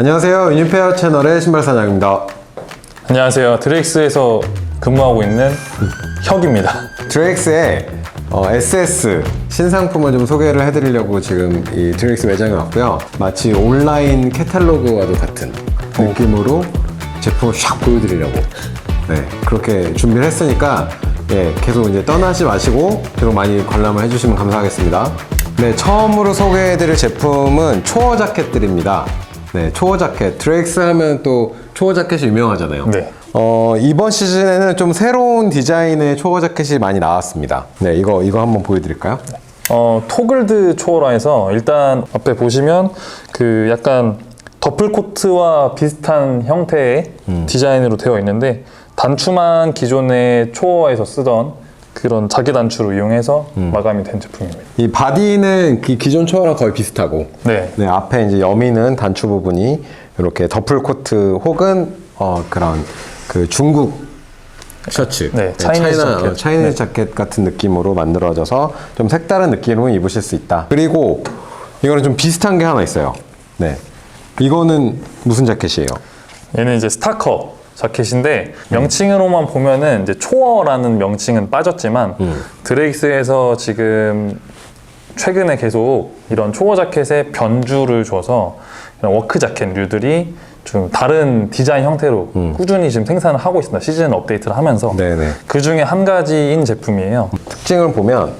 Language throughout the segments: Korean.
안녕하세요. 유니페어 채널의 신발 사장입니다. 안녕하세요. 드렉스에서 근무하고 있는 혁입니다. 드렉스의 어, SS 신상품을 좀 소개를 해드리려고 지금 이 드렉스 매장에 왔고요. 마치 온라인 캐탈로그와도 같은 느낌으로 제품을 샥 보여드리려고 네 그렇게 준비를 했으니까 예 계속 이제 떠나지 마시고 계속 많이 관람을 해주시면 감사하겠습니다. 네 처음으로 소개해드릴 제품은 초어 자켓들입니다. 네 초어 자켓 드렉스 하면 또 초어 자켓이 유명하잖아요. 네. 어, 이번 시즌에는 좀 새로운 디자인의 초어 자켓이 많이 나왔습니다. 네, 이거, 이거 한번 보여드릴까요? 어, 토글드 초어라 해서 일단 앞에 보시면 그 약간 더플 코트와 비슷한 형태의 디자인으로 되어 있는데 단추만 기존의 초어에서 쓰던 그런 자개 단추로 이용해서 마감이 된 제품입니다. 이 바디는 기, 기존 초어랑 거의 비슷하고, 네. 네, 앞에 이제 여미는 단추 부분이 이렇게 더플 코트 혹은 어, 그런 그 중국 셔츠, 네, 차이니즈 차이나, 자켓. 어, 차이니즈 자켓 같은 느낌으로 만들어져서 좀 색다른 느낌으로 입으실 수 있다. 그리고 이거는 좀 비슷한 게 하나 있어요. 네, 이거는 무슨 자켓이에요? 얘는 이제 스타커 자켓인데 명칭으로만 보면은 이제 초어라는 명칭은 빠졌지만 드레이스에서 지금 최근에 계속 이런 초어 자켓에 변주를 줘서 이런 워크 자켓류들이 좀 다른 디자인 형태로 꾸준히 지금 생산을 하고 있습니다. 시즌 업데이트를 하면서 네네. 그 중에 한 가지인 제품이에요. 특징을 보면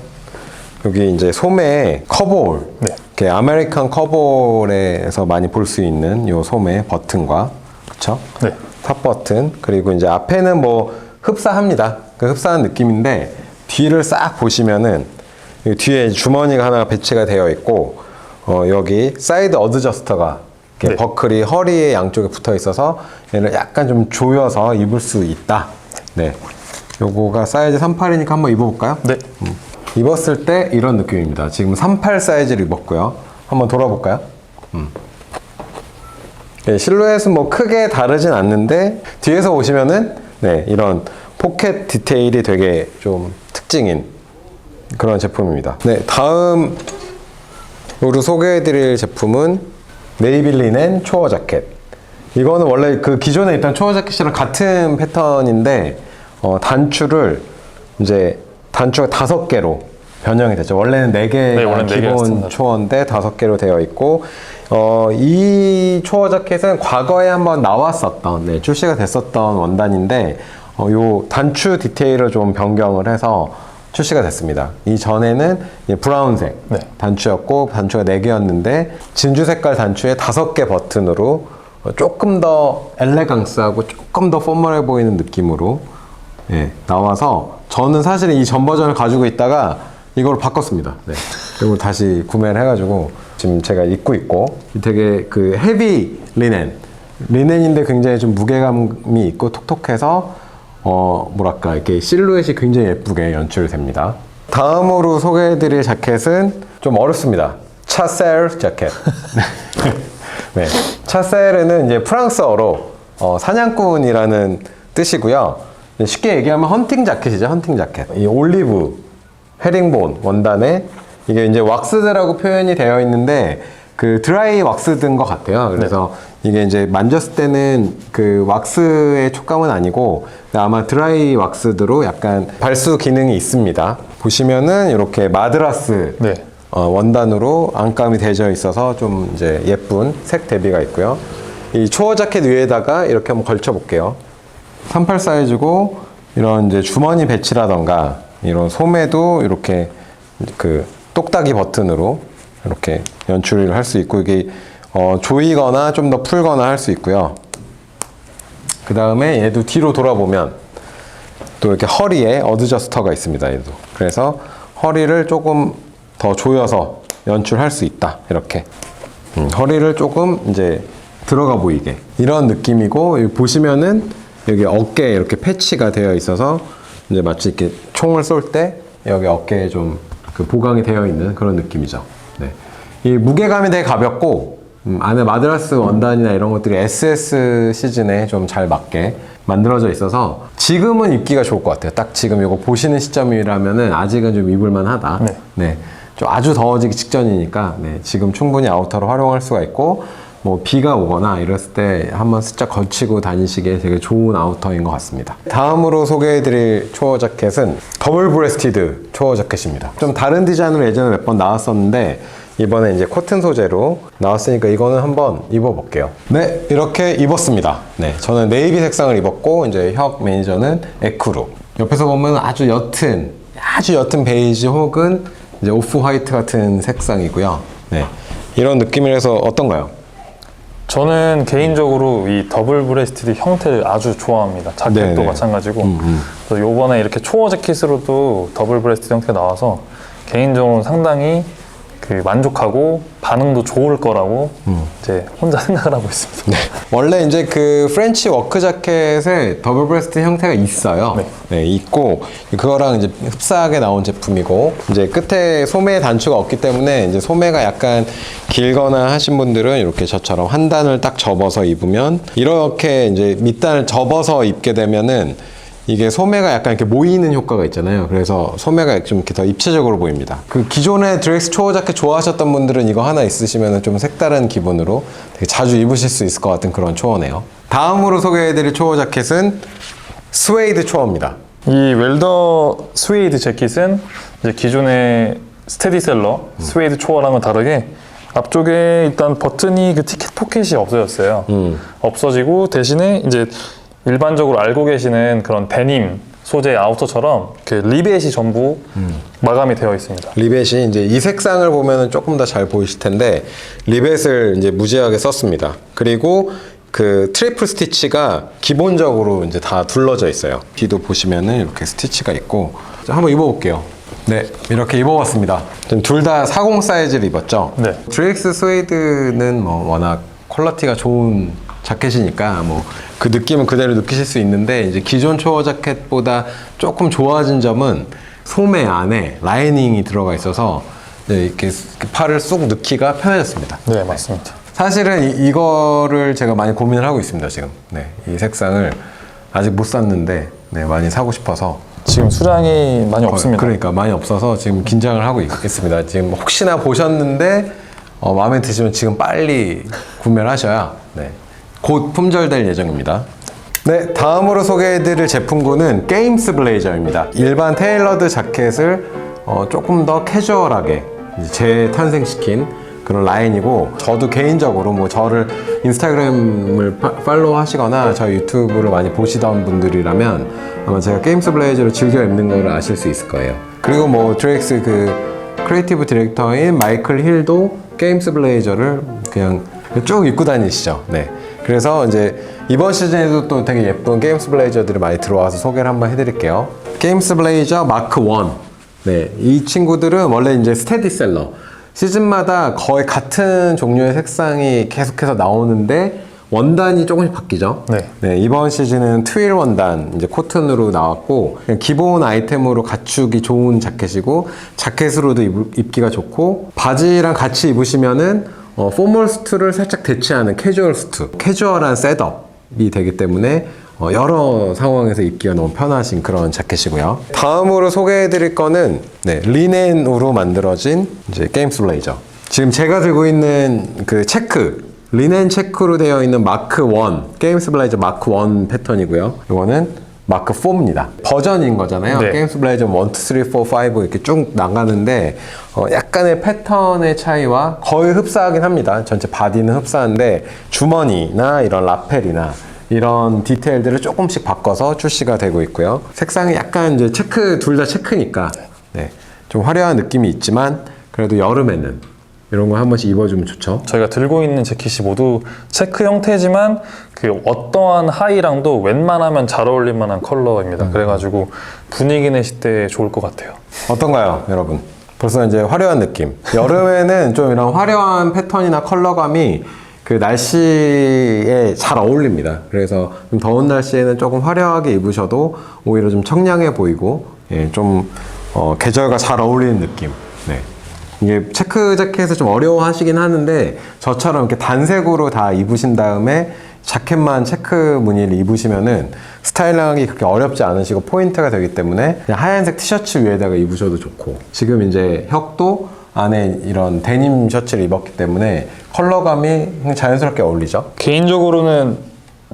여기 이제 소매 커볼 네. 이렇게 아메리칸 커볼에서 많이 볼 수 있는 요 소매 버튼과 그쵸? 네. 탑 버튼 그리고 이제 앞에는 뭐 흡사합니다. 그 흡사한 느낌인데 뒤를 싹 보시면은 이 뒤에 주머니가 하나 배치가 되어 있고 어, 여기 사이드 어드저스터가 네. 버클이 허리에 양쪽에 붙어 있어서 얘를 약간 좀 조여서 입을 수 있다. 네. 요거가 사이즈 38이니까 한번 입어볼까요? 네. 입었을 때 이런 느낌입니다. 지금 38 사이즈를 입었고요. 한번 돌아볼까요? 음. 네, 실루엣은 뭐 크게 다르진 않는데 뒤에서 보시면은 네, 이런 포켓 디테일이 되게 좀 특징인 그런 제품입니다. 네, 다음 우리 소개해드릴 제품은 메이빌린의 초어 자켓. 이거는 원래 그 기존에 있던 초어 자켓이랑 같은 패턴인데 어, 단추를 이제 단추가 다섯 개로 변형이 됐죠. 원래는 네 개가 네, 원래는 네 개가 기본. 초어인데 다섯 개로 되어 있고 어, 이 초어 자켓은 과거에 한번 나왔었던 네, 출시가 됐었던 원단인데 어, 요 단추 디테일을 좀 변경을 해서 출시가 됐습니다. 이 전에는 이 브라운색 네. 단추였고 단추가 네 개였는데 진주 색깔 단추에 다섯 개 버튼으로 어, 조금 더 엘레강스하고 조금 더 포멀해 보이는 느낌으로 예, 나와서 저는 사실 이 전 버전을 가지고 있다가 이걸 바꿨습니다. 네. 그리고 다시 구매를 해가지고 지금 제가 입고 있고 되게 그 헤비 리넨 리넨인데 굉장히 좀 무게감이 있고 톡톡해서 어 뭐랄까 이렇게 실루엣이 굉장히 예쁘게 연출됩니다. 다음으로 소개해드릴 자켓은 좀 어렵습니다. 차셀 자켓. 네, 차세르는 이제 프랑스어로 어, 사냥꾼이라는 뜻이고요. 쉽게 얘기하면 헌팅 자켓이죠, 헌팅 자켓. 이 올리브, 헤링본 원단에 이게 이제 왁스드라고 표현이 되어 있는데 그 드라이 왁스든 것 같아요. 그래서 이게 이제 만졌을 때는 그 왁스의 촉감은 아니고 아마 드라이 왁스드로 약간 발수 기능이 있습니다. 보시면은 이렇게 마드라스 네. 어, 원단으로 안감이 되어 있어서 좀 이제 예쁜 색 대비가 있고요. 이 초어 자켓 위에다가 이렇게 한번 걸쳐 볼게요. 38 사이즈고 이런 이제 주머니 배치라던가 이런 소매도 이렇게 그 똑딱이 버튼으로 이렇게 연출을 할 수 있고 이게 어, 조이거나 좀 더 풀거나 할 수 있고요. 그 다음에 얘도 뒤로 돌아보면 또 이렇게 허리에 어드저스터가 있습니다. 얘도. 그래서 허리를 조금 더 조여서 연출할 수 있다. 이렇게. 음, 허리를 조금 이제 들어가 보이게. 이런 느낌이고, 여기 보시면은 여기 어깨에 이렇게 패치가 되어 있어서 이제 마치 이렇게 총을 쏠 때 여기 어깨에 좀 그 보강이 되어 있는 그런 느낌이죠. 네. 이 무게감이 되게 가볍고, 음, 안에 마드라스 원단이나 이런 것들이 SS 시즌에 좀 잘 맞게 만들어져 있어서 지금은 입기가 좋을 것 같아요. 딱 지금 이거 보시는 시점이라면은 아직은 좀 입을만 하다. 네. 좀 아주 더워지기 직전이니까 네, 지금 충분히 아우터로 활용할 수가 있고 뭐 비가 오거나 이랬을 때 한번 슬쩍 걸치고 다니시기에 되게 좋은 아우터인 것 같습니다. 다음으로 소개해드릴 초어 자켓은 더블 브레스티드 초어 자켓입니다. 좀 다른 디자인으로 예전에 몇 번 나왔었는데 이번에 이제 코튼 소재로 나왔으니까 이거는 한번 입어볼게요. 네, 이렇게 입었습니다. 네, 저는 네이비 색상을 입었고 이제 혁 매니저는 에크로. 옆에서 보면 아주 옅은 아주 옅은 베이지 혹은 이제 오프 화이트 같은 색상이고요. 네, 이런 느낌이라서 어떤가요? 저는 개인적으로 이 더블 브레스티드 형태를 아주 좋아합니다. 자켓도 네네. 마찬가지고. 음, 음. 그래서 요번에 이렇게 초어 재킷으로도 더블 브레스티드 형태가 나와서 개인적으로 상당히 그 만족하고 반응도 좋을 거라고 음. 이제 혼자 생각을 하고 있습니다. 원래 이제 그 프렌치 워크 자켓에 더블 브레스트 형태가 있어요. 네. 네, 있고 그거랑 이제 흡사하게 나온 제품이고 이제 끝에 소매 단추가 없기 때문에 이제 소매가 약간 길거나 하신 분들은 이렇게 저처럼 한 단을 딱 접어서 입으면 이렇게 이제 밑단을 접어서 입게 되면은 이게 소매가 약간 이렇게 모이는 효과가 있잖아요. 그래서 소매가 좀 이렇게 더 입체적으로 보입니다. 그 기존에 드렉스 초어 자켓 좋아하셨던 분들은 이거 하나 있으시면 좀 색다른 기분으로 되게 자주 입으실 수 있을 것 같은 그런 초어네요. 다음으로 소개해드릴 초어 자켓은 스웨이드 초어입니다. 이 웰더 스웨이드 재킷은 이제 기존의 스테디셀러 스웨이드 초어랑은 다르게 앞쪽에 일단 버튼이 그 티켓 포켓이 없어졌어요. 없어지고 대신에 이제 일반적으로 알고 계시는 그런 데님 소재 아우터처럼 그 리벳이 전부 마감이 되어 있습니다. 리벳이 이제 이 색상을 보면은 조금 더 잘 보이실 텐데 리벳을 이제 무지하게 썼습니다. 그리고 그 트리플 스티치가 기본적으로 이제 다 둘러져 있어요. 뒤도 보시면은 이렇게 스티치가 있고 자, 한번 입어볼게요. 네, 이렇게 입어봤습니다. 둘 다 40 사이즈를 입었죠. 네. 드렉스 스웨이드는 뭐 워낙 퀄러티가 좋은 자켓이니까 뭐 그 느낌은 그대로 느끼실 수 있는데 이제 기존 초어 자켓보다 조금 좋아진 점은 소매 안에 라이닝이 들어가 있어서 네, 이렇게 팔을 쏙 넣기가 편해졌습니다. 네, 맞습니다. 사실은 이, 이거를 제가 많이 고민을 하고 있습니다 지금. 네, 이 색상을 아직 못 샀는데 네, 많이 사고 싶어서 지금 수량이 많이 없습니다. 그러니까 많이 없어서 지금 긴장을 하고 있, 습니다 지금 혹시나 보셨는데 어, 마음에 드시면 지금 빨리 구매를 하셔야 네, 곧 품절될 예정입니다. 네, 다음으로 소개해드릴 제품군은 게임스 블레이저입니다. 일반 테일러드 자켓을 어, 조금 더 캐주얼하게 재탄생시킨 그런 라인이고 저도 개인적으로 뭐 저를 인스타그램을 파- 팔로우 하시거나 저희 유튜브를 많이 보시던 분들이라면 아마 제가 게임스 블레이저를 즐겨 입는 걸 아실 수 있을 거예요. 그리고 뭐 드렉스 그 크리에이티브 디렉터인 마이클 힐도 게임스 블레이저를 그냥 쭉 입고 다니시죠. 네. 그래서 이제 이번 시즌에도 또 되게 예쁜 게임스 블레이저들이 많이 들어와서 소개를 한번 해드릴게요. 게임스 블레이저 마크 1. 네. 이 친구들은 원래 이제 스테디셀러. 시즌마다 거의 같은 종류의 색상이 계속해서 나오는데 원단이 조금씩 바뀌죠. 네. 이번 시즌은 트윌 원단, 이제 코튼으로 나왔고, 기본 아이템으로 갖추기 좋은 자켓이고, 자켓으로도 입, 입기가 좋고, 바지랑 같이 입으시면은, 어, 포멀 수트를 살짝 대체하는 캐주얼 수트, 캐주얼한 셋업이 되기 때문에, 어, 여러 상황에서 입기가 너무 편하신 그런 자켓이고요. 다음으로 소개해드릴 거는, 네, 리넨으로 만들어진 이제 게임스 블레이저. 지금 제가 들고 있는 그 체크, 리넨 체크로 되어 있는 마크 1 게임 스 블레이저 마크 1 패턴이고요. 이거는 마크 4입니다. 버전인 거잖아요. 네. 게임스 블레이저 1, 2, 3, 4, 5 이렇게 쭉 나가는데 어, 약간의 패턴의 차이와 거의 흡사하긴 합니다. 전체 바디는 흡사한데 주머니나 이런 라펠이나 이런 디테일들을 조금씩 바꿔서 출시가 되고 있고요. 색상이 약간 이제 체크 둘 다 체크니까 네, 좀 화려한 느낌이 있지만 그래도 여름에는 이런 거 한 번씩 입어주면 좋죠. 저희가 들고 있는 재킷이 모두 체크 형태지만 그 어떠한 하의랑도 웬만하면 잘 어울릴 만한 컬러입니다. 음. 그래가지고 분위기 내실 때 좋을 것 같아요. 어떤가요, 여러분? 벌써 이제 화려한 느낌. 여름에는 좀 이런 화려한 패턴이나 컬러감이 그 날씨에 잘 어울립니다. 그래서 좀 더운 날씨에는 조금 화려하게 입으셔도 오히려 좀 청량해 보이고, 예, 좀 어, 계절과 잘 어울리는 느낌. 네. 이게 체크 자켓을 좀 어려워하시긴 하는데 저처럼 이렇게 단색으로 다 입으신 다음에 자켓만 체크 무늬를 입으시면은 스타일링하기 그렇게 어렵지 않으시고 포인트가 되기 때문에 그냥 하얀색 티셔츠 위에다가 입으셔도 좋고 지금 이제 혁도 안에 이런 데님 셔츠를 입었기 때문에 컬러감이 자연스럽게 어울리죠. 개인적으로는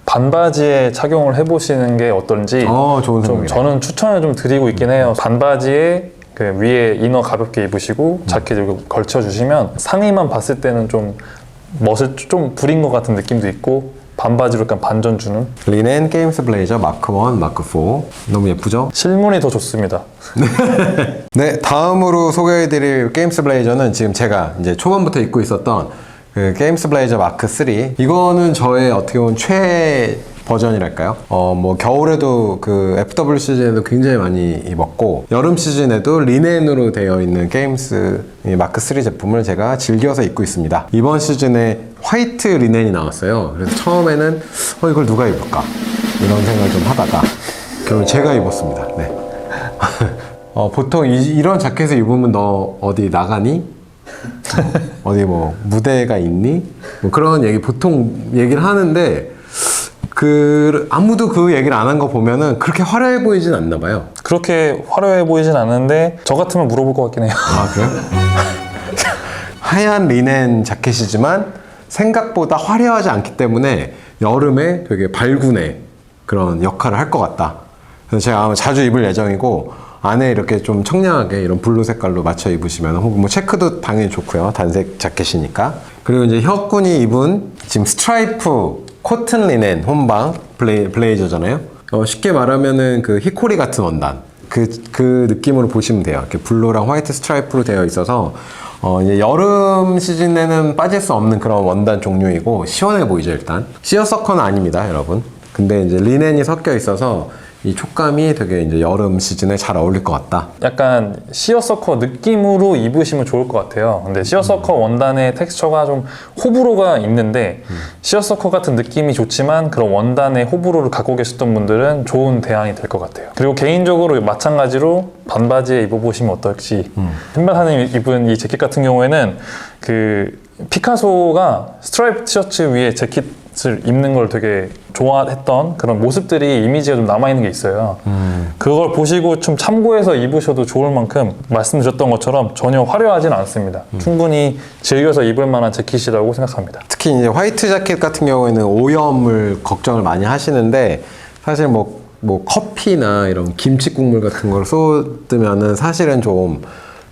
반바지에 착용을 해보시는 게 어떤지 어, 좋은 좀 생각이네. 저는 추천을 좀 드리고 있긴 해요. 반바지에 그 위에 이너 가볍게 입으시고 자켓 이렇게 걸쳐 주시면 상의만 봤을 때는 좀 멋을 좀 부린 것 같은 느낌도 있고 반바지로 약간 반전 주는 리넨 게임스 블레이저 마크 1, 마크 4 너무 예쁘죠? 실물이 더 좋습니다. 네, 다음으로 소개해드릴 게임스 블레이저는 지금 제가 이제 초반부터 입고 있었던 그 게임스 블레이저 마크 3. 이거는 저의 어떻게 보면 최 버전이랄까요? 어, 뭐, 겨울에도 그 FW 시즌에도 굉장히 많이 입었고, 여름 시즌에도 리넨으로 되어 있는 게임스 이 마크 3 제품을 제가 즐겨서 입고 있습니다. 이번 시즌에 화이트 리넨이 나왔어요. 그래서 처음에는, 어, 이걸 누가 입을까? 이런 생각을 좀 하다가, 결국 제가 입었습니다. 네. 어, 보통 이, 런 자켓을 입으면 너 어디 나가니? 어, 어디 뭐 무대가 있니? 뭐 그런 얘기 보통 얘기를 하는데 그 아무도 그 얘기를 안 한 거 보면은 그렇게 화려해 보이진 않나 봐요. 그렇게 화려해 보이진 않는데 저 같으면 물어볼 것 같긴 해요. 아 그래요? 하얀 리넨 자켓이지만 생각보다 화려하지 않기 때문에 여름에 되게 발군의 그런 역할을 할 것 같다. 그래서 제가 아마 자주 입을 예정이고 안에 이렇게 좀 청량하게 이런 블루 색깔로 맞춰 입으시면 혹은 뭐 체크도 당연히 좋고요. 단색 자켓이니까. 그리고 이제 혁군이 입은 지금 스트라이프 코튼 리넨 혼방 블레이, 블레이저잖아요. 어, 쉽게 말하면은 그 히코리 같은 원단. 그, 그 느낌으로 보시면 돼요. 이렇게 블루랑 화이트 스트라이프로 되어 있어서 어, 이제 여름 시즌에는 빠질 수 없는 그런 원단 종류이고 시원해 보이죠 일단. 시어서커는 아닙니다, 여러분. 근데 이제 리넨이 섞여 있어서 이 촉감이 되게 이제 여름 시즌에 잘 어울릴 것 같다. 약간 시어서커 느낌으로 입으시면 좋을 것 같아요. 근데 시어서커 원단의 텍스처가 좀 호불호가 있는데 시어서커 같은 느낌이 좋지만 그런 원단의 호불호를 갖고 계셨던 분들은 좋은 대안이 될 것 같아요. 그리고 개인적으로 마찬가지로 반바지에 입어보시면 어떨지. 신발사님 입은 이 재킷 같은 경우에는 그 피카소가 스트라이프 티셔츠 위에 재킷 을 입는 걸 되게 좋아했던 그런 모습들이 이미지가 좀 남아있는 게 있어요. 그걸 보시고 좀 참고해서 입으셔도 좋을 만큼 말씀드렸던 것처럼 전혀 화려하진 않습니다. 충분히 즐겨서 입을 만한 재킷이라고 생각합니다. 특히 이제 화이트 자켓 같은 경우에는 오염을 걱정을 많이 하시는데 사실 뭐, 뭐 커피나 이런 김치 국물 같은 걸 쏟으면은 사실은 좀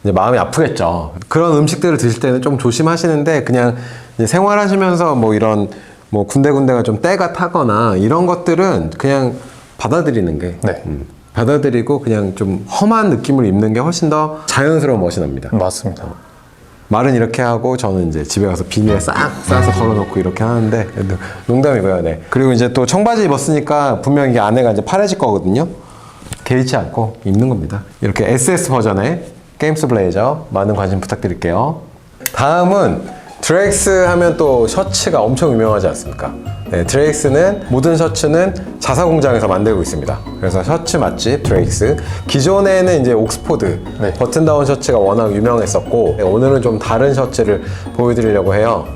마음이 아프겠죠. 그런 음식들을 드실 때는 좀 조심하시는데 그냥 생활하시면서 뭐 이런 뭐 군데군데가 좀 때가 타거나 이런 것들은 그냥 받아들이는 게 네. 음, 받아들이고 그냥 좀 험한 느낌을 입는 게 훨씬 더 자연스러운 멋이 납니다. 맞습니다. 말은 이렇게 하고 저는 이제 집에 가서 비닐에 싹 싸서 걸어놓고 이렇게 하는데 농담이고요. 네. 그리고 이제 또 청바지 입었으니까 분명 이게 안에가 이제 파래질 거거든요. 개의치 않고 입는 겁니다. 이렇게 SS 버전의 게임스 블레이저 많은 관심 부탁드릴게요. 다음은 드렉스 하면 또 셔츠가 엄청 유명하지 않습니까? 네, 드레이스는 모든 셔츠는 자사 공장에서 만들고 있습니다. 그래서 셔츠 맛집 드레이스. 기존에는 이제 옥스포드 네. 버튼 다운 셔츠가 워낙 유명했었고 네, 오늘은 좀 다른 셔츠를 보여드리려고 해요.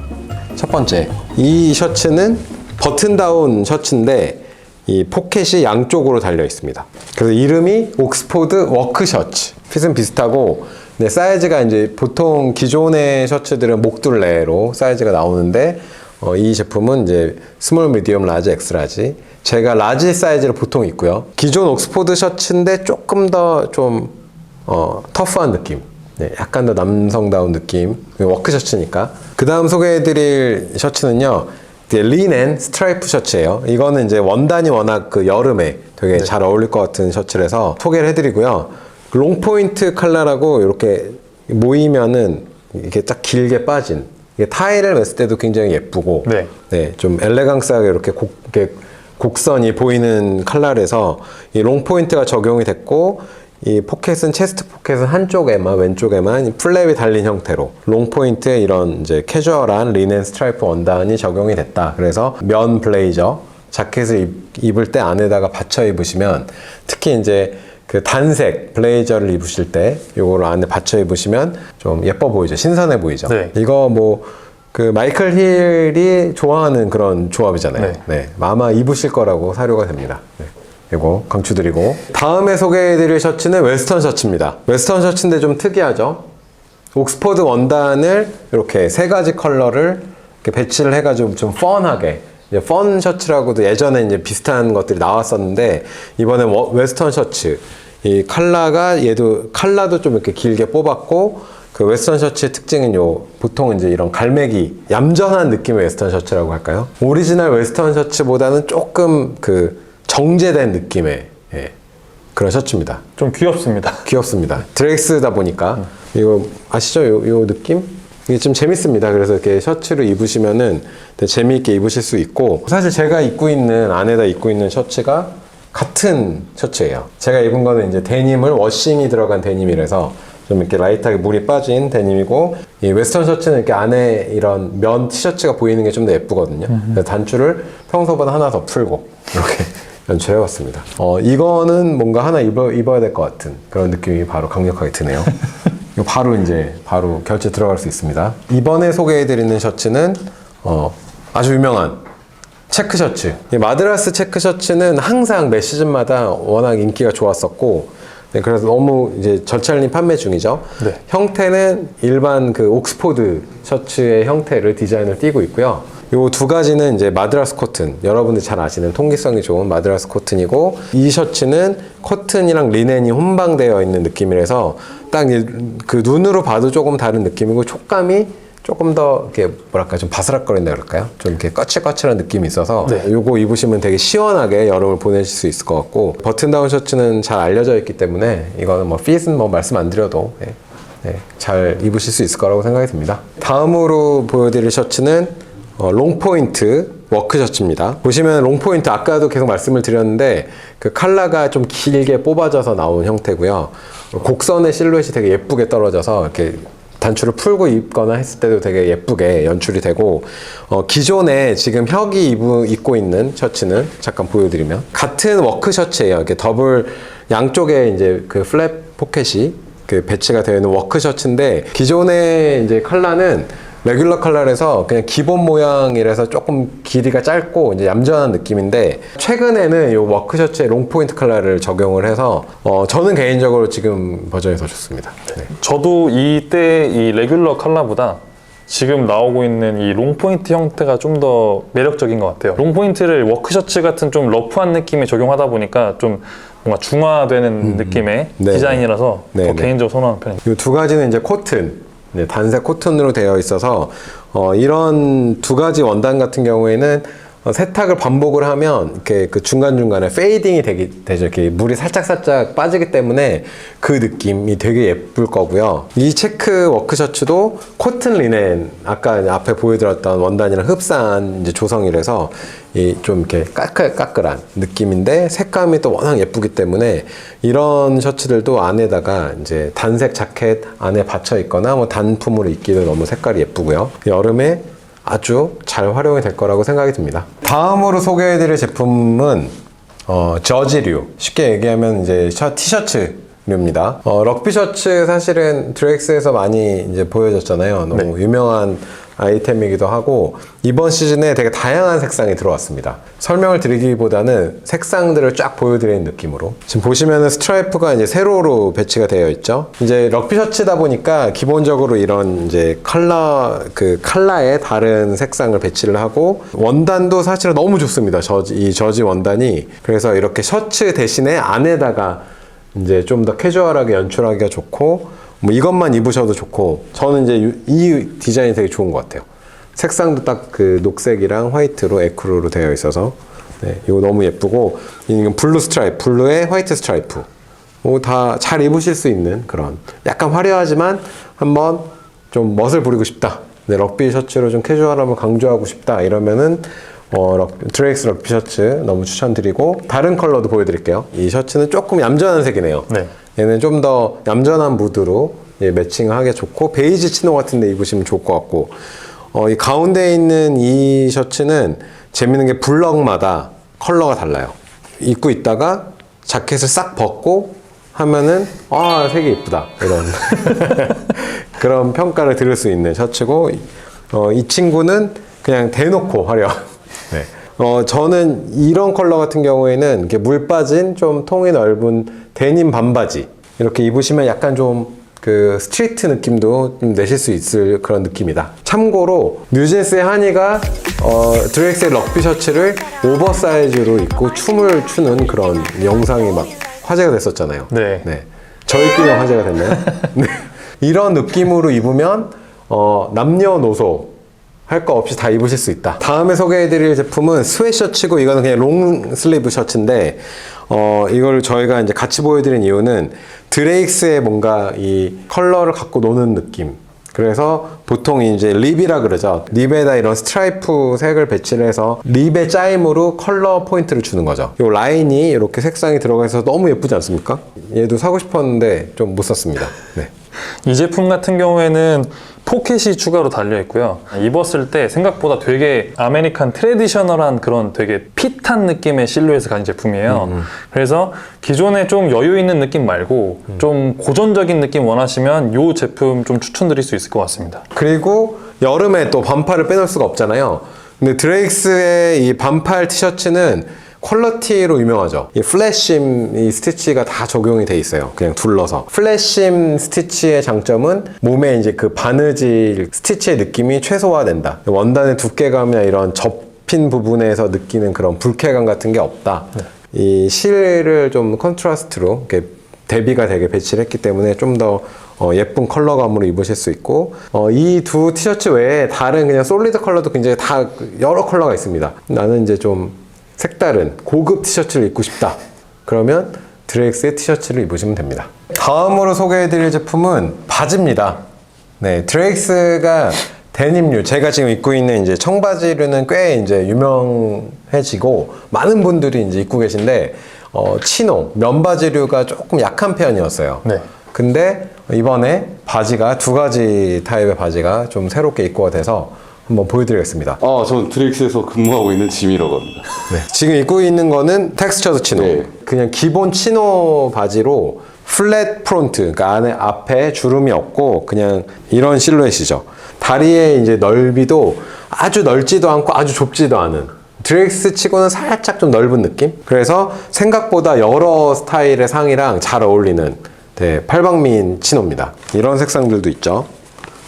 첫 번째, 이 셔츠는 버튼 다운 셔츠인데 이 포켓이 양쪽으로 달려 있습니다. 그래서 이름이 옥스포드 워크 셔츠. 핏은 비슷하고 네, 사이즈가 이제 보통 기존의 셔츠들은 목둘레로 사이즈가 나오는데 어, 이 제품은 이제 스몰, 미디엄, 라지, 엑스라지. 제가 라지 사이즈를 보통 입고요. 기존 옥스포드 셔츠인데 조금 더좀 어, 터프한 느낌. 네, 약간 더 남성다운 느낌. 워크 셔츠니까. 그 다음 소개해드릴 셔츠는요. 리넨 스트라이프 셔츠예요. 이거는 이제 원단이 워낙 그 여름에 되게 잘 어울릴 것 같은 셔츠라서 소개를 해드리고요. 롱 포인트 컬러라고 이렇게 모이면은 이렇게 딱 길게 빠진 이게 타일을 맸을 때도 굉장히 예쁘고 네. 네, 좀 엘레강스하게 이렇게 곡, 이렇게 곡선이 보이는 칼날에서 이 롱 포인트가 적용이 됐고 이 포켓은 체스트 포켓은 한쪽에만 왼쪽에만 이 플랩이 달린 형태로 롱 포인트에 이런 이제 캐주얼한 리넨 스트라이프 원단이 적용이 됐다. 그래서 면 블레이저 자켓을 입, 입을 때 안에다가 받쳐 입으시면 특히 이제 그 단색 블레이저를 입으실 때 요거를 안에 받쳐 입으시면 좀 예뻐 보이죠. 신선해 보이죠. 네. 이거 뭐 그 마이클 힐이 좋아하는 그런 조합이잖아요. 네. 네. 아마 입으실 거라고 사료가 됩니다. 네. 이거 강추드리고 다음에 소개해드릴 셔츠는 웨스턴 셔츠입니다. 웨스턴 셔츠인데 좀 특이하죠. 옥스퍼드 원단을 이렇게 세 가지 컬러를 이렇게 배치를 해가지고 좀 펀하게 이제 펀 셔츠라고도 예전에 이제 비슷한 것들이 나왔었는데 이번에 워- 웨스턴 셔츠 이 컬러가 얘도 컬러도 좀 이렇게 길게 뽑았고 그 웨스턴 셔츠의 특징은 요 보통 이제 이런 갈매기 얌전한 느낌의 웨스턴 셔츠라고 할까요? 오리지널 웨스턴 셔츠보다는 조금 그 정제된 느낌의 예, 그런 셔츠입니다. 좀 귀엽습니다. 귀엽습니다. 드렉스다 보니까 이거 아시죠? 요, 요 느낌? 이게 좀 재밌습니다. 그래서 이렇게 셔츠를 입으시면은 재미있게 입으실 수 있고 사실 제가 입고 있는 안에다 입고 있는 셔츠가 같은 셔츠예요. 제가 입은 거는 이제 데님을 워싱이 들어간 데님이라서 좀 이렇게 라이트하게 물이 빠진 데님이고 이 웨스턴 셔츠는 이렇게 안에 이런 면 티셔츠가 보이는 게 좀 더 예쁘거든요. 그래서 단추를 평소보다 하나 더 풀고 이렇게 연출해봤습니다. 어, 이거는 뭔가 하나 입어, 입어야 될 것 같은 그런 느낌이 바로 강력하게 드네요. 바로 이제 바로 결제 들어갈 수 있습니다. 이번에 소개해드리는 셔츠는 어, 아주 유명한 체크 셔츠. 이 마드라스 체크 셔츠는 항상 매 시즌마다 워낙 인기가 좋았었고, 네, 그래서 너무 이제 절찬리 판매 중이죠. 네. 형태는 일반 그 옥스포드 셔츠의 형태를 디자인을 띠고 있고요. 요 두 가지는 이제 마드라스 코튼, 여러분들 잘 아시는 통기성이 좋은 마드라스 코튼이고, 이 셔츠는 코튼이랑 리넨이 혼방되어 있는 느낌이라서 딱 그 눈으로 봐도 조금 다른 느낌이고, 촉감이 조금 더 이렇게 뭐랄까 좀 바스락거린다 그럴까요? 좀 이렇게 거칠거칠한 느낌이 있어서 네. 요거 입으시면 되게 시원하게 여름을 보내실 수 있을 것 같고 버튼 다운 셔츠는 잘 알려져 있기 때문에 이거는 뭐 핏은 뭐 말씀 안 드려도 예, 예, 잘 입으실 수 있을 거라고 생각이 듭니다. 다음으로 보여드릴 셔츠는 어, 롱포인트 워크 셔츠입니다. 보시면 롱포인트 아까도 계속 말씀을 드렸는데 그 컬러가 좀 길게 뽑아져서 나온 형태고요. 곡선의 실루엣이 되게 예쁘게 떨어져서 이렇게 단추를 풀고 입거나 했을 때도 되게 예쁘게 연출이 되고 어, 기존에 지금 혁이 입고, 입고 있는 셔츠는 잠깐 보여드리면 같은 워크 셔츠예요. 이렇게 더블 양쪽에 이제 그 플랩 포켓이 그 배치가 되어 있는 워크 셔츠인데 기존의 이제 컬러는 레귤러 컬러에서 그냥 기본 모양이라서 조금 길이가 짧고 이제 얌전한 느낌인데 최근에는 이 워크 셔츠에 롱 포인트 컬러를 적용을 해서 어, 저는 개인적으로 지금 버전이 더 좋습니다. 네. 저도 이때 이 레귤러 컬러보다 지금 나오고 있는 이 롱포인트 형태가 좀 더 매력적인 것 같아요. 롱포인트를 워크셔츠 같은 좀 러프한 느낌에 적용하다 보니까 좀 뭔가 중화되는 느낌의 네. 디자인이라서 네, 더 네. 개인적으로 선호하는 편입니다. 이 두 가지는 이제 코튼, 네, 단색 코튼으로 되어 있어서 어, 이런 두 가지 원단 같은 경우에는 어, 세탁을 반복을 하면 이렇게 그 중간 중간에 페이딩이 되기 되죠. 이렇게 물이 살짝 살짝 빠지기 때문에 그 느낌이 되게 예쁠 거고요. 이 체크 워크 셔츠도 코튼 리넨 아까 앞에 보여드렸던 원단이랑 흡사한 조성이라서 이 좀 이렇게 까끌까끌한 느낌인데 색감이 또 워낙 예쁘기 때문에 이런 셔츠들도 안에다가 이제 단색 자켓 안에 받쳐 있거나 뭐 단품으로 입기도 너무 색깔이 예쁘고요. 여름에 아주 잘 활용이 될 거라고 생각이 듭니다. 다음으로 소개해드릴 제품은 어, 저지류. 쉽게 얘기하면 이제 셔- 티셔츠 류입니다. 어, 럭비 셔츠 사실은 드렉스에서 많이 이제 보여졌잖아요. 너무 유명한 아이템이기도 하고 이번 시즌에 되게 다양한 색상이 들어왔습니다. 설명을 드리기보다는 색상들을 쫙 보여드리는 느낌으로 지금 보시면은 스트라이프가 이제 세로로 배치가 되어 있죠. 이제 럭비 셔츠다 보니까 기본적으로 이런 이제 컬러 그 컬러에 다른 색상을 배치를 하고 원단도 사실은 너무 좋습니다. 저지 이 저지 원단이 그래서 이렇게 셔츠 대신에 안에다가 이제 좀 더 캐주얼하게 연출하기가 좋고 뭐 이것만 입으셔도 좋고 저는 이제 유- 이 디자인이 되게 좋은 것 같아요. 색상도 딱 그 녹색이랑 화이트로 에크로로 되어 있어서 네, 이거 너무 예쁘고 이건 블루 스트라이프, 블루에 화이트 스트라이프. 뭐 다 잘 입으실 수 있는 그런 약간 화려하지만 한번 좀 멋을 부리고 싶다. 네, 럭비 셔츠로 좀 캐주얼함을 강조하고 싶다. 이러면은 어, 럭, 드레이스 럭비 셔츠 너무 추천드리고 다른 컬러도 보여드릴게요. 이 셔츠는 조금 얌전한 색이네요. 네. 얘는 좀 더 얌전한 무드로 예, 매칭하기 좋고 베이지 치노 같은 데 입으시면 좋을 것 같고 어, 이 가운데 있는 이 셔츠는 재밌는 게 블럭마다 컬러가 달라요. 입고 있다가 자켓을 싹 벗고 하면은 아 색이 이쁘다 이런 그런 평가를 들을 수 있는 셔츠고 어, 이 친구는 그냥 대놓고 화려. 네. 어, 저는 이런 컬러 같은 경우에는 이렇게 물 빠진 좀 통이 넓은 데님 반바지 이렇게 입으시면 약간 좀 그 스트리트 느낌도 좀 내실 수 있을 그런 느낌이다. 참고로 뉴진스의 한이가 어, 드렉스의 럭비 셔츠를 오버사이즈로 입고 춤을 추는 그런 영상이 막 화제가 됐었잖아요. 네. 저희끼리만 화제가 됐나요? 네. 이런 느낌으로 입으면 어, 남녀노소 할 거 없이 다 입으실 수 있다. 다음에 소개해드릴 제품은 스웨셔츠고 이거는 그냥 롱 슬리브 셔츠인데 어, 이걸 저희가 이제 같이 보여드린 이유는 드레익스의 뭔가 이 컬러를 갖고 노는 느낌. 그래서 보통 이제 립이라 그러죠. 립에다 이런 스트라이프 색을 배치를 해서 립의 짜임으로 컬러 포인트를 주는 거죠. 이 라인이 이렇게 색상이 들어가 있어서 너무 예쁘지 않습니까? 얘도 사고 싶었는데 좀 못 샀습니다. 네. 이 제품 같은 경우에는 포켓이 추가로 달려 있고요. 입었을 때 생각보다 되게 아메리칸 트레디셔널한 그런 되게 핏한 느낌의 실루엣을 가진 제품이에요. 그래서 기존에 좀 여유 있는 느낌 말고 좀 고전적인 느낌 원하시면 이 제품 좀 추천드릴 수 있을 것 같습니다. 그리고 여름에 또 반팔을 빼놓을 수가 없잖아요. 근데 드레익스의 이 반팔 티셔츠는 퀄러티로 유명하죠. 이 플래심 이 스티치가 다 적용이 돼 있어요. 그냥 둘러서. 플래심 스티치의 장점은 몸에 이제 그 바느질 스티치의 느낌이 최소화된다. 원단의 두께감이나 이런 접힌 부분에서 느끼는 그런 불쾌감 같은 게 없다. 이 실을 좀 컨트라스트로 이렇게 대비가 되게 배치를 했기 때문에 좀더 어, 예쁜 컬러감으로 입으실 수 있고 어, 이 두 티셔츠 외에 다른 그냥 솔리드 컬러도 굉장히 다 여러 컬러가 있습니다. 나는 이제 좀 색다른 고급 티셔츠를 입고 싶다. 그러면 드렉스의 티셔츠를 입으시면 됩니다. 다음으로 소개해드릴 제품은 바지입니다. 네, 드렉스가 데님류 제가 지금 입고 있는 이제 청바지류는 꽤 이제 유명해지고 많은 분들이 이제 입고 계신데 어, 치노 면바지류가 조금 약한 편이었어요. 네. 근데 이번에 바지가 두 가지 타입의 바지가 좀 새롭게 입고가 돼서 한번 보여드리겠습니다. 아, 전 드렉스에서 근무하고 있는 짐이라고 합니다. 네. 지금 입고 있는 거는 텍스처드 치노. 네. 그냥 기본 치노 바지로 플랫 프론트, 그러니까 안에 앞에 주름이 없고 그냥 이런 실루엣이죠. 다리의 이제 넓이도 아주 넓지도 않고 아주 좁지도 않은 드렉스 치고는 살짝 좀 넓은 느낌? 그래서 생각보다 여러 스타일의 상이랑 잘 어울리는 네, 팔방미인 치노입니다. 이런 색상들도 있죠.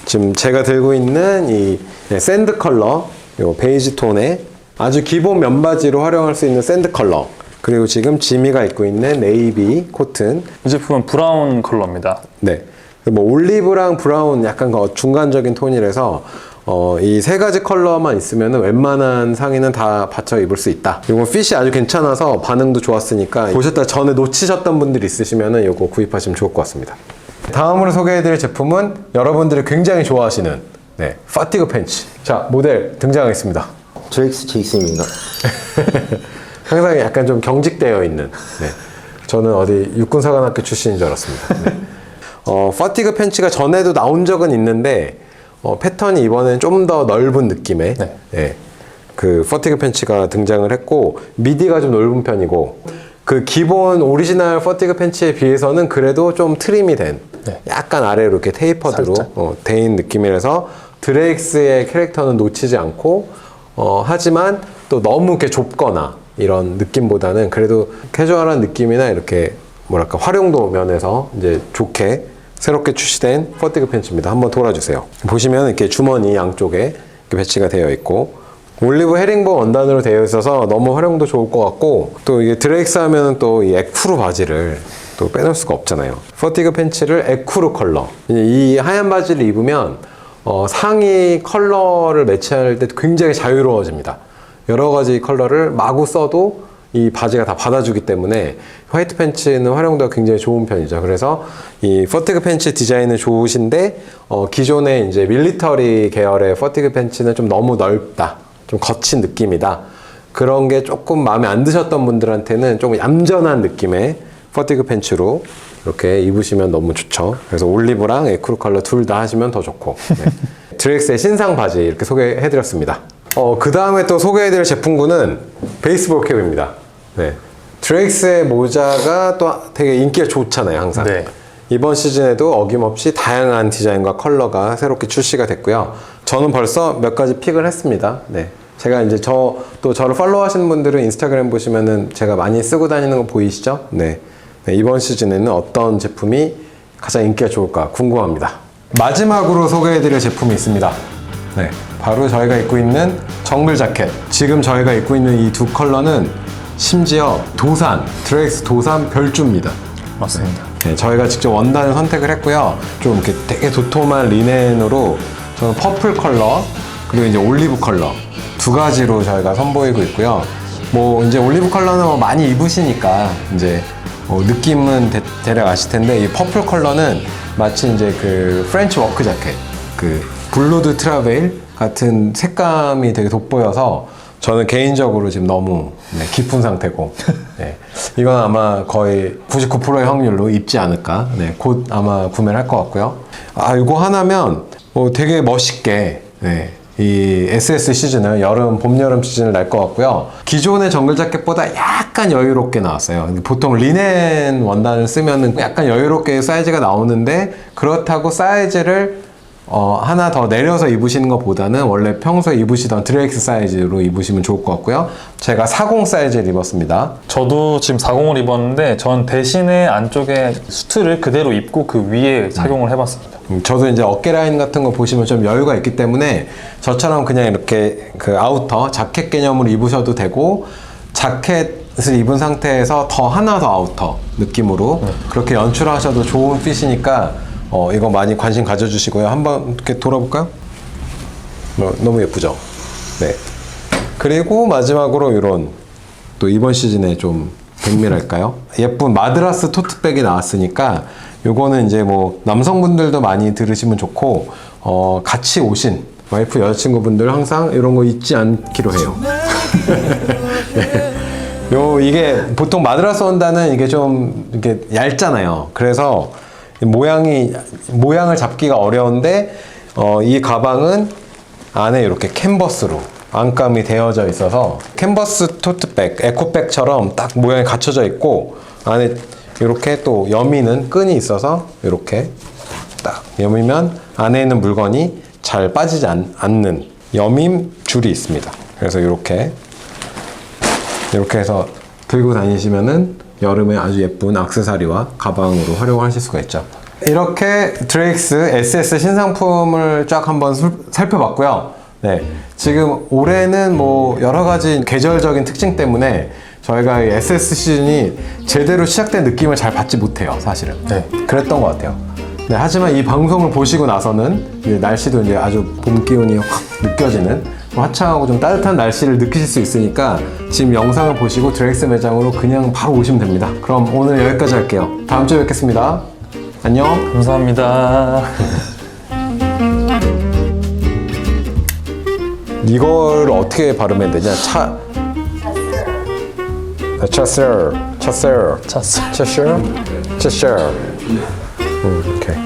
지금 제가 들고 있는 이 네, 샌드 컬러, 요 베이지 톤의 아주 기본 면바지로 활용할 수 있는 샌드 컬러. 그리고 지금 지미가 입고 있는 네이비 코튼. 이 제품은 브라운 컬러입니다. 네. 뭐 올리브랑 브라운 약간 그 중간적인 톤이라서 어, 이 세 가지 컬러만 있으면 웬만한 상의는 다 받쳐 입을 수 있다. 이거 핏이 아주 괜찮아서 반응도 좋았으니까 보셨다 전에 놓치셨던 분들 있으시면 이거 구입하시면 좋을 것 같습니다. 다음으로 소개해드릴 제품은 여러분들이 굉장히 좋아하시는 네, 파티그 팬츠. 자, 모델 등장하겠습니다. 드렉스 제이슨입니다. 항상 약간 좀 경직되어 있는. 네. 저는 어디 육군사관학교 출신인 줄 알았습니다. 네. 어, 파티그 팬츠가 전에도 나온 적은 있는데 어, 패턴이 이번엔 좀 더 넓은 느낌의 네. 예, 그 파티그 팬츠가 등장을 했고 미디가 좀 넓은 편이고 그 기본 오리지널 파티그 팬츠에 비해서는 그래도 좀 트림이 된 네. 약간 아래로 이렇게 테이퍼드로. 어, 데인 느낌이라서 드레익스의 캐릭터는 놓치지 않고 어, 하지만 또 너무 이렇게 좁거나 이런 느낌보다는 그래도 캐주얼한 느낌이나 이렇게 뭐랄까 활용도 면에서 이제 좋게 새롭게 출시된 퍼티그 팬츠입니다. 한번 돌아주세요. 보시면 이렇게 주머니 양쪽에 이렇게 배치가 되어 있고 올리브 헤링본 원단으로 되어 있어서 너무 활용도 좋을 것 같고 또 이게 드레익스 하면은 또이 에쿠르 바지를 또 빼놓을 수가 없잖아요. 퍼티그 팬츠를 에쿠르 컬러 이 하얀 바지를 입으면 어, 상의 컬러를 매치할 때 굉장히 자유로워집니다. 여러 가지 컬러를 마구 써도 이 바지가 다 받아주기 때문에 화이트 팬츠는 활용도가 굉장히 좋은 편이죠. 그래서 이 퍼티그 팬츠 디자인은 좋으신데 어, 기존의 이제 밀리터리 계열의 퍼티그 팬츠는 좀 너무 넓다, 좀 거친 느낌이다. 그런 게 조금 마음에 안 드셨던 분들한테는 좀 얌전한 느낌의 퍼티그 팬츠로 이렇게 입으시면 너무 좋죠. 그래서 올리브랑 에크루 컬러 둘 다 하시면 더 좋고. 네. 드렉스의 신상 바지 이렇게 소개해드렸습니다. 어, 그 다음에 또 소개해드릴 제품군은 베이스볼 캡입니다. 네. 드렉스의 모자가 또 되게 인기가 좋잖아요, 항상. 네. 이번 시즌에도 어김없이 다양한 디자인과 컬러가 새롭게 출시가 됐고요. 저는 벌써 몇 가지 픽을 했습니다. 네. 제가 이제 저, 또 저를 팔로우 하시는 분들은 인스타그램 보시면은 제가 많이 쓰고 다니는 거 보이시죠? 네. 네, 이번 시즌에는 어떤 제품이 가장 인기가 좋을까 궁금합니다. 마지막으로 소개해드릴 제품이 있습니다. 네, 바로 저희가 입고 있는 정글 자켓. 지금 저희가 입고 있는 이 두 컬러는 심지어 도산, 드레이스 도산 별주입니다. 맞습니다. 네, 저희가 직접 원단을 선택을 했고요. 좀 이렇게 되게 도톰한 리넨으로 저는 퍼플 컬러 그리고 이제 올리브 컬러 두 가지로 저희가 선보이고 있고요. 뭐 이제 올리브 컬러는 뭐 많이 입으시니까 이제 뭐 느낌은 대, 대략 아실 텐데 이 퍼플 컬러는 마치 이제 그 프렌치 워크 자켓 그 블루드 트라베일 같은 색감이 되게 돋보여서 저는 개인적으로 지금 너무 네, 깊은 상태고 네, 이건 아마 거의 99%의 확률로 입지 않을까. 네, 곧 아마 구매를 할 것 같고요. 아 이거 하나면 뭐 되게 멋있게 네, 이 SS 시즌을 여름 봄 여름 시즌을 날 것 같고요. 기존의 정글 자켓보다 약간 여유롭게 나왔어요. 보통 리넨 원단을 쓰면은 약간 여유롭게 사이즈가 나오는데 그렇다고 사이즈를 어, 하나 더 내려서 입으시는 것보다는 원래 평소에 입으시던 드레이크 사이즈로 입으시면 좋을 것 같고요. 제가 40 사이즈를 입었습니다. 저도 지금 40을 입었는데 전 대신에 안쪽에 수트를 그대로 입고 그 위에 착용을 해봤습니다. 음, 저도 이제 어깨 라인 같은 거 보시면 좀 여유가 있기 때문에 저처럼 그냥 이렇게 그 아우터, 자켓 개념으로 입으셔도 되고 자켓을 입은 상태에서 더 하나 더 아우터 느낌으로 그렇게 연출하셔도 좋은 핏이니까 어, 이거 많이 관심 가져주시고요. 한번 이렇게 돌아볼까요? 어, 너무 예쁘죠? 네. 그리고 마지막으로 이런 또 이번 시즌에 좀 백미랄까요? 예쁜 마드라스 토트백이 나왔으니까 요거는 이제 뭐 남성분들도 많이 들으시면 좋고 어 같이 오신 와이프 여자친구분들 항상 이런 거 잊지 않기로 해요. 네. 요 이게 보통 마드라스 원단은 이게 좀 이렇게 얇잖아요. 그래서 모양이 모양을 잡기가 어려운데 어, 이 가방은 안에 이렇게 캔버스로 안감이 되어져 있어서 캔버스 토트백, 에코백처럼 딱 모양이 갖춰져 있고 안에 이렇게 또 여미는 끈이 있어서 이렇게 딱 여미면 안에 있는 물건이 잘 빠지지 않, 않는 여밈 줄이 있습니다. 그래서 이렇게 이렇게 해서 들고 다니시면은 여름에 아주 예쁜 악세사리와 가방으로 활용하실 수가 있죠. 이렇게 드레이크스 SS 신상품을 쫙 한번 술- 살펴봤고요. 네. 지금 올해는 뭐 여러 가지 계절적인 특징 때문에 저희가 이 SS 시즌이 제대로 시작된 느낌을 잘 받지 못해요, 사실은. 네. 그랬던 것 같아요. 네, 하지만 이 방송을 보시고 나서는 이제 날씨도 이제 아주 봄 기운이 확 느껴지는 화창하고 좀 따뜻한 날씨를 느끼실 수 있으니까 지금 영상을 보시고 드렉스 매장으로 그냥 바로 오시면 됩니다. 그럼 오늘 여기까지 할게요. 다음 주에 뵙겠습니다. 안녕. 감사합니다. 이걸 어떻게 발음해야 되냐? 차. 차스. 차스. 찼어. 차스. 차스. 음, 오케이.